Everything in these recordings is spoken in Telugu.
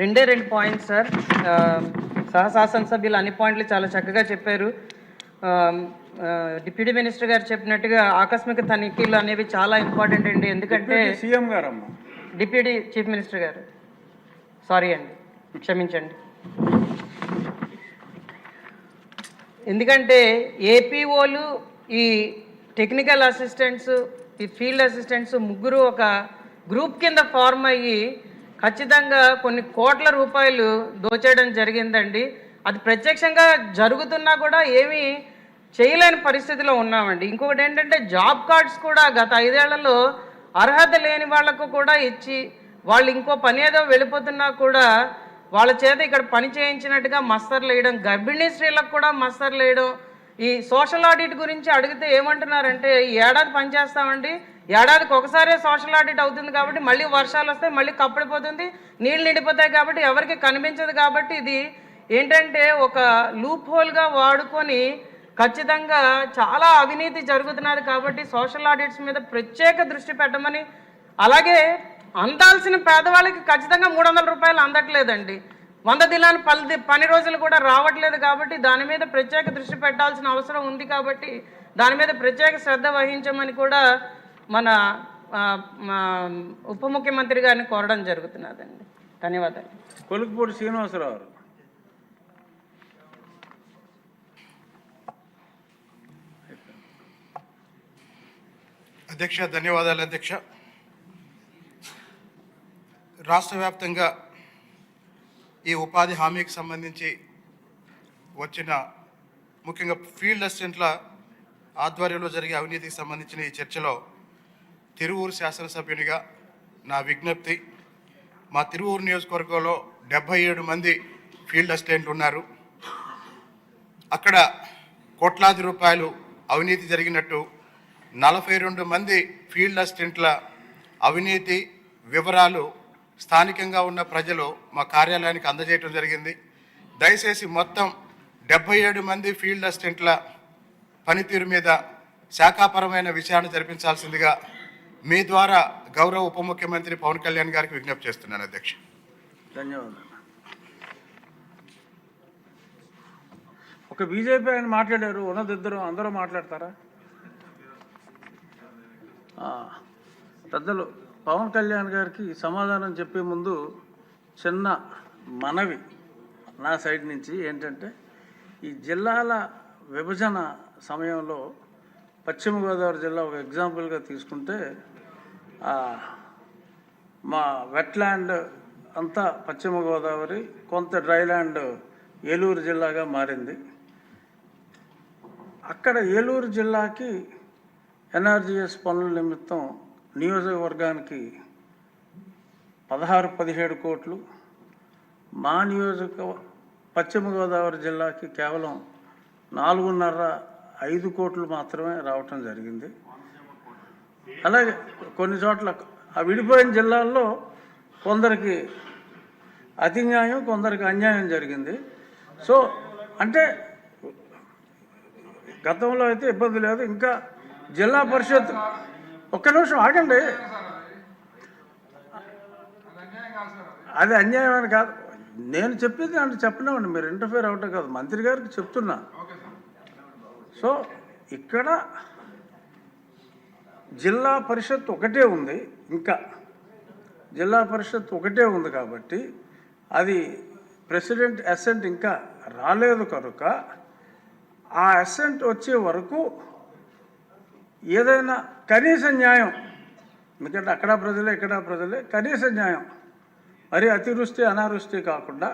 రెండే రెండు పాయింట్స్ సార్. సహశాసన సభ్యులు అన్ని పాయింట్లు చాలా చక్కగా చెప్పారు. డిప్యూటీ మినిస్టర్ గారు చెప్పినట్టుగా ఆకస్మిక తనిఖీలు అనేవి చాలా ఇంపార్టెంట్ అండి. ఎందుకంటే సీఎం గారమ్మా. డిప్యూటీ చీఫ్ మినిస్టర్ గారు. సారీ అండి. క్షమించండి. ఎందుకంటే ఏపీఓలు ఈ టెక్నికల్ అసిస్టెంట్స్ ఈ ఫీల్డ్ అసిస్టెంట్స్ ముగ్గురు ఒక గ్రూప్ కింద ఫార్మ్ అయ్యి ఖచ్చితంగా కొన్ని కోట్ల రూపాయలు దోచేయడం జరిగిందండి. అది ప్రత్యక్షంగా జరుగుతున్నా కూడా ఏమీ చేయలేని పరిస్థితిలో ఉన్నామండి. ఇంకొకటి ఏంటంటే జాబ్ కార్డ్స్ కూడా గత ఐదేళ్ళలో అర్హత లేని వాళ్ళకు కూడా ఇచ్చి వాళ్ళు ఇంకో పని ఏదో వెళ్ళిపోతున్నా కూడా వాళ్ళ చేత ఇక్కడ పని చేయించినట్టుగా మస్తర్లు వేయడం గర్భిణీ స్త్రీలకు కూడా మస్తర్లు వేయడం ఈ సోషల్ ఆడిట్ గురించి అడిగితే ఏమంటున్నారంటే ఈ ఏడాది పని చేస్తామండి ఏడాదికి ఒకసారే సోషల్ ఆడిట్ అవుతుంది కాబట్టి మళ్ళీ వర్షాలు వస్తాయి మళ్ళీ కప్పడిపోతుంది నీళ్ళు నిండిపోతాయి కాబట్టి ఎవరికి కనిపించదు కాబట్టి ఇది ఏంటంటే ఒక లూప్ హోల్గా వాడుకొని ఖచ్చితంగా చాలా అవినీతి జరుగుతున్నది కాబట్టి సోషల్ ఆడిట్స్ మీద ప్రత్యేక దృష్టి పెట్టమని అలాగే అందాల్సిన పేదవాళ్ళకి ఖచ్చితంగా మూడు వందల రూపాయలు అందట్లేదండి. వంద దినాలు పది పని రోజులు కూడా రావట్లేదు కాబట్టి దాని మీద ప్రత్యేక దృష్టి పెట్టాల్సిన అవసరం ఉంది కాబట్టి దాని మీద ప్రత్యేక శ్రద్ధ వహించమని కూడా మన ఉప ముఖ్యమంత్రి గారిని కోరడం జరుగుతున్నదండి. ధన్యవాదాలు. కొలుకుపూడి శ్రీనివాసరావు. అధ్యక్ష ధన్యవాదాలు అధ్యక్ష. రాష్ట్ర వ్యాప్తంగా ఈ ఉపాధి హామీకి సంబంధించి వచ్చిన ముఖ్యంగా ఫీల్డ్ అసిస్టెంట్ల ఆధ్వర్యంలో జరిగే అవినీతికి సంబంధించిన ఈ చర్చలో తిరువూరు శాసనసభ్యునిగా నా విజ్ఞప్తి మా తిరువూరు నియోజకవర్గంలో డెబ్భై ఏడు మంది ఫీల్డ్ అసిస్టెంట్లు ఉన్నారు. అక్కడ కోట్లాది రూపాయలు అవినీతి జరిగినట్టు నలభై రెండు మంది ఫీల్డ్ అసిస్టెంట్ల అవినీతి వివరాలు స్థానికంగా ఉన్న ప్రజలు మా కార్యాలయానికి అందజేయటం జరిగింది. దయచేసి మొత్తం డెబ్బై ఏడు మంది ఫీల్డ్ అసిస్టెంట్ల పనితీరు మీద శాఖాపరమైన విచారణ జరిపించాల్సిందిగా మీ ద్వారా గౌరవ ఉప ముఖ్యమంత్రి పవన్ కళ్యాణ్ గారికి విజ్ఞప్తి చేస్తున్నాను అధ్యక్ష. ధన్యవాదాలు. ఒక బీజేపీ ఆయన మాట్లాడారు ఉన్నదిద్దరు అందరూ మాట్లాడతారా? పెద్దలు పవన్ కళ్యాణ్ గారికి సమాధానం చెప్పే ముందు చిన్న మనవి నా సైడ్ నుంచి ఏంటంటే ఈ జిల్లాల విభజన సమయంలో పశ్చిమ గోదావరి జిల్లా ఒక ఎగ్జాంపుల్గా తీసుకుంటే మా వెట్లాండ్ అంతా పశ్చిమ గోదావరి కొంత డ్రైల్యాండ్ ఏలూరు జిల్లాగా మారింది. అక్కడ ఏలూరు జిల్లాకి ఎన్ఆర్జీఎస్ పనుల నిమిత్తం నియోజకవర్గానికి పదహారు పదిహేడు కోట్లు. మా నియోజక పశ్చిమ గోదావరి జిల్లాకి కేవలం నాలుగున్నర ఐదు కోట్లు మాత్రమే రావటం జరిగింది. అలాగే కొన్ని చోట్ల ఆ విడిపోయిన జిల్లాల్లో కొందరికి అతి న్యాయం కొందరికి అన్యాయం జరిగింది. సో అంటే గతంలో అయితే ఇబ్బంది లేదు. ఇంకా జిల్లా పరిషత్ ఒక్క నిమిషం ఆగండి. అది అన్యాయం అని కాదు. నేను చెప్పేది అంటే చెప్పనివ్వండి. మీరు ఇంటర్ఫేర్ అవటం కాదు. మంత్రి గారికి చెప్తున్నా. సో ఇక్కడ జిల్లా పరిషత్ ఒకటే ఉంది ఇంకా. జిల్లా పరిషత్ ఒకటే ఉంది కాబట్టి అది ప్రెసిడెంట్ అసెంట్ ఇంకా రాలేదు కనుక ఆ అసెంట్ వచ్చే వరకు ఏదైనా కనీస న్యాయం ఎందుకంటే అక్కడ ప్రజలే ఇక్కడ ప్రజలే కనీస న్యాయం. మరి అతివృష్టి అనావృష్టి కాకుండా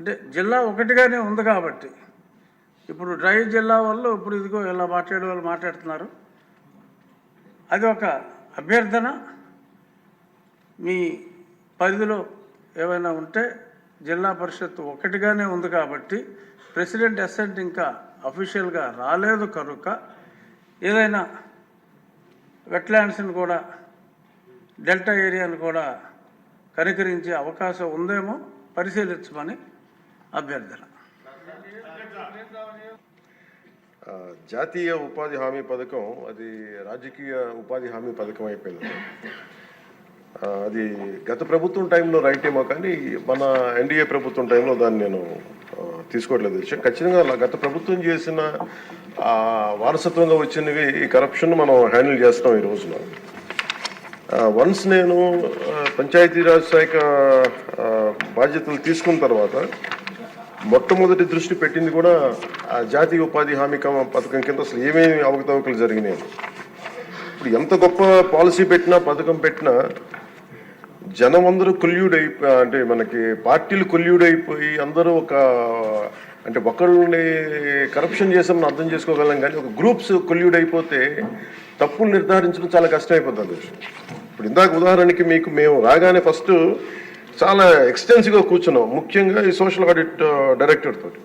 అంటే జిల్లా ఒకటిగానే ఉంది కాబట్టి ఇప్పుడు డ్రై జిల్లా వాళ్ళు ఇప్పుడు ఇదిగో ఇలా మాట్లాడే వాళ్ళు మాట్లాడుతున్నారు. అది ఒక అభ్యర్థన. మీ పరిధిలో ఏమైనా ఉంటే జిల్లా పరిషత్ ఒకటిగానే ఉంది కాబట్టి ప్రెసిడెంట్ అసెంట్ ఇంకా అఫీషియల్గా రాలేదు కనుక ఏదైనా వెట్లాండ్స్ని కూడా డెల్టా ఏరియాను కూడా కనికరించే అవకాశం ఉందేమో పరిశీలించమని అభ్యర్థన ఆ, జాతీయ ఉపాధి హామీ పథకం అది రాజకీయ ఉపాధి హామీ పథకం అయిపోయింది. అది గత ప్రభుత్వం టైంలో రైట్ ఏమో కానీ మన ఎన్డీఏ ప్రభుత్వం టైంలో దాన్ని నేను తీసుకోవట్లేదు. విషయం ఖచ్చితంగా అలా గత ప్రభుత్వం చేసిన వారసత్వంగా వచ్చినవి ఈ కరప్షన్ మనం హ్యాండిల్ చేస్తాం ఈ రోజున. వన్స్ నేను పంచాయతీరాజ్ శాఖ బాధ్యతలు తీసుకున్న తర్వాత మొట్టమొదటి దృష్టి పెట్టింది కూడా ఆ జాతీయ ఉపాధి హామీ పథకం కింద అసలు ఏమేమి అవకతవకలు జరిగినాయి? ఇప్పుడు ఎంత గొప్ప పాలసీ పెట్టినా పథకం పెట్టినా జనం అందరూ కొల్యూడ్ అయిపోయి అంటే మనకి పార్టీలు కొల్యూడ్ అయిపోయి అందరూ ఒక అంటే ఒకళ్ళని కరప్షన్ చేసామని అర్థం చేసుకోగలం కానీ ఒక గ్రూప్స్ కొల్యూడ్ అయిపోతే తప్పులు నిర్ధారించడం చాలా కష్టం అయిపోతుంది ఇప్పుడు ఇందాక ఉదాహరణకి మీకు మేము రాగానే ఫస్ట్ చాలా ఎక్స్టెన్సివ్గా కూర్చున్నాం. ముఖ్యంగా ఈ సోషల్ ఆడిట్ డైరెక్టర్ తోటి.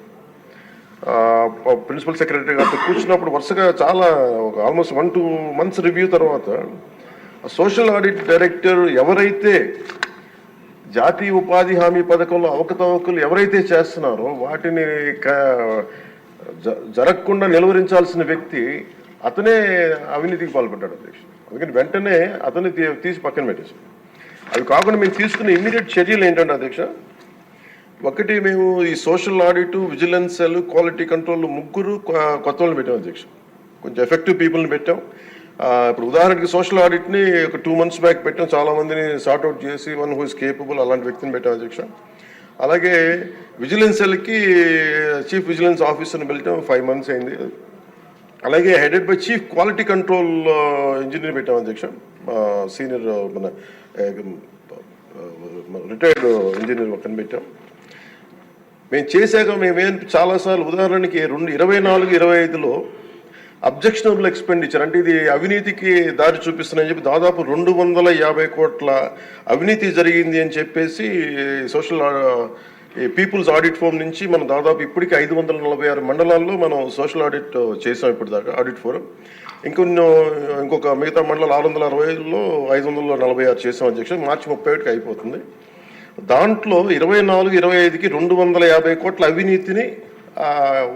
ప్రిన్సిపల్ సెక్రటరీ గారితో కూర్చున్నప్పుడు వరుసగా చాలా ఒక almost one two months review తర్వాత సోషల్ ఆడిట్ డైరెక్టర్ ఎవరైతే జాతీయ ఉపాధి హామీ పథకంలో అవకతవకలు ఎవరైతే చేస్తున్నారో వాటిని జ- జరగకుండా నిలువరించాల్సిన వ్యక్తి అతనే అవినీతికి పాల్పడ్డాడు అధ్యక్ష అందుకని వెంటనే అతన్ని తీసి పక్కన పెట్టేసి అవి కాకుండా మేము తీసుకున్న ఇమ్మీడియట్ చర్యలు ఏంటంటే అధ్యక్ష ఒకటి మేము ఈ social audit vigilance cell quality control ముగ్గురు కొత్త వాళ్ళని పెట్టాం అధ్యక్ష. కొంచెం ఎఫెక్టివ్ పీపుల్ని పెట్టాం. ఇప్పుడు ఉదాహరణకి సోషల్ ఆడిట్ని ఒక టూ మంత్స్ బ్యాక్ పెట్టాం. చాలా మందిని సార్ట్అవుట్ చేసి వన్ హూ ఇస్ కేపబుల్ అలాంటి వ్యక్తిని పెట్టాం అధ్యక్ష. అలాగే విజిలెన్స్ సెల్కి చీఫ్ విజిలెన్స్ ఆఫీసర్ని పెట్టాం. ఫైవ్ మంత్స్ అయింది. అలాగే headed by chief quality control engineer పెట్టాం అధ్యక్ష. సీనియర్ మన రిటైర్డ్ ఇంజనీర్ ఒకరిని పెట్టాం. మేము చేశాక మేమేం చాలాసార్లు ఉదాహరణకి రెండు ఇరవై నాలుగు ఇరవై ఐదులో అబ్జెక్షనబుల్ ఎక్స్పెండిచర్ అంటే ఇది అవినీతికి దారి చూపిస్తుందని చెప్పి దాదాపు రెండు వందల యాభై కోట్ల అవినీతి జరిగింది అని చెప్పేసి సోషల్ పీపుల్స్ ఆడిట్ ఫోరం నుంచి మనం దాదాపు ఇప్పటికి ఐదు వందల నలభై ఆరు మండలాల్లో మనం సోషల్ ఆడిట్ చేసాం ఇప్పుడు దాకా ఆడిట్ ఫోరం. ఇంకొన్ని ఇంకొక మిగతా మండలాలు ఆరు వందల అరవైలో ఐదు వందల నలభై ఆరు చేసాం అధ్యక్ష మార్చి ముప్పై ఒకటికి అయిపోతుంది. దాంట్లో ఇరవై నాలుగు ఇరవై ఐదుకి రెండు వందల యాభై కోట్ల అవినీతిని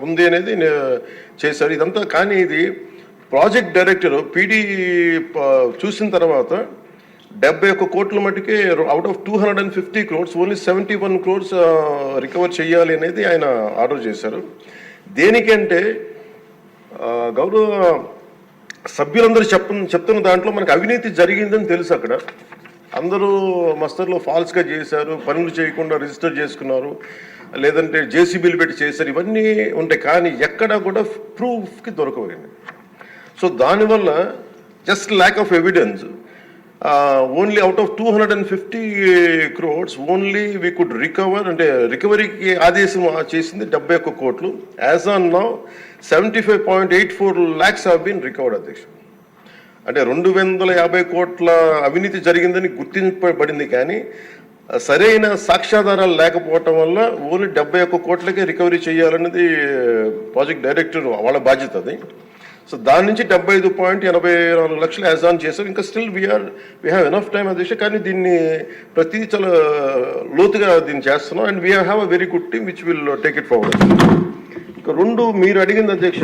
ఉంది అనేది చేశారు. ఇదంతా కానీ ఇది ప్రాజెక్ట్ డైరెక్టర్ పీడీ చూసిన తర్వాత డెబ్బై ఒక్క కోట్ల మటుకే out of two hundred and fifty crores only seventy one crores recover చేయాలి అనేది ఆయన ఆర్డర్ చేశారు. దేనికంటే గౌరవ సభ్యులందరూ చెప్ప చెప్తున్న దాంట్లో మనకు అవినీతి జరిగిందని తెలుసు అక్కడ. అందరూ మస్తర్లో ఫాల్స్గా చేశారు పనులు చేయకుండా రిజిస్టర్ చేసుకున్నారు లేదంటే జేసీబీలు పెట్టి చేశారు ఇవన్నీ ఉంటాయి. కానీ ఎక్కడా కూడా ప్రూఫ్కి దొరకవండి సో దానివల్ల just lack of evidence only out of two hundred and fifty crores only we could recover అంటే రికవరీకి ఆదేశం చేసింది డెబ్బై ఒక్క కోట్లు. As on now seventy five point eight four lakhs have been recovered అధ్యక్ష. అంటే రెండు వందల యాభై కోట్ల అవినీతి జరిగిందని గుర్తింపబడింది కానీ సరైన సాక్ష్యాధారాలు లేకపోవటం వల్ల ఓన్లీ డెబ్బై ఒక్క కోట్లకే రికవరీ చేయాలన్నది uh, ప్రాజెక్ట్ డైరెక్టర్ వాళ్ళ బాధ్యత అది. సో దాని నుంచి డెబ్బై ఐదు పాయింట్ ఎనభై నాలుగు లక్షలు యాజ్ ఆన్ చేశారు. ఇంకా still we are we have enough time అధ్యక్ష కానీ దీన్ని ప్రతి చాలా లోతుగా దీన్ని చేస్తున్నాం. And we have a very good team which will take it forward ఇంకా రెండు మీరు అడిగింది అధ్యక్ష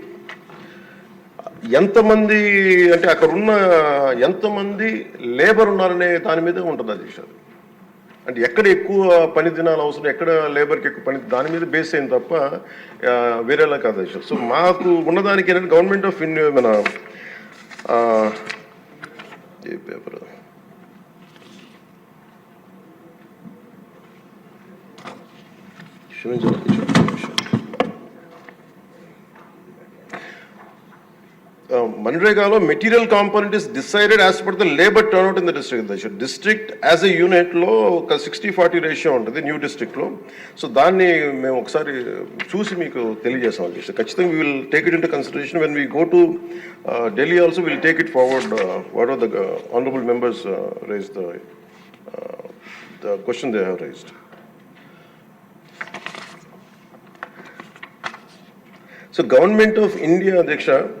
ఎంతమంది అంటే అక్కడ ఉన్న ఎంతమంది లేబర్ ఉన్నారనే దాని మీద ఉంటుంది అది అది. అంటే ఎక్కడ ఎక్కువ పని దినాలు అవసరం ఎక్కడ లేబర్కి ఎక్కువ పని దాని మీద బేస్ అయింది తప్ప వేరేలా కాదు సో మాకు ఉన్నదానికి ఏంటంటే గవర్నమెంట్ ఆఫ్ ఇండియా మన ఏ పేపర్? క్షమించాలి అధ్యక్ష. మన్రేగాలో material component is decided as per the labour turnout in the district దశ డిస్ట్రిక్ట్ యాజ్ ఎ యూనిట్లో ఒక సిక్స్టీ ఫార్టీ రేషియో ఉంటుంది న్యూ డిస్ట్రిక్ట్లో సో దాన్ని మేము ఒకసారి చూసి మీకు తెలియజేసాం అధ్యక్ష ఖచ్చితంగా we will take it in to consideration when we go to Delhi also will take it forward what are the honourable members raise the the question they have raised so government of India అధ్యక్ష ఇట్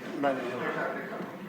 Vale, yo.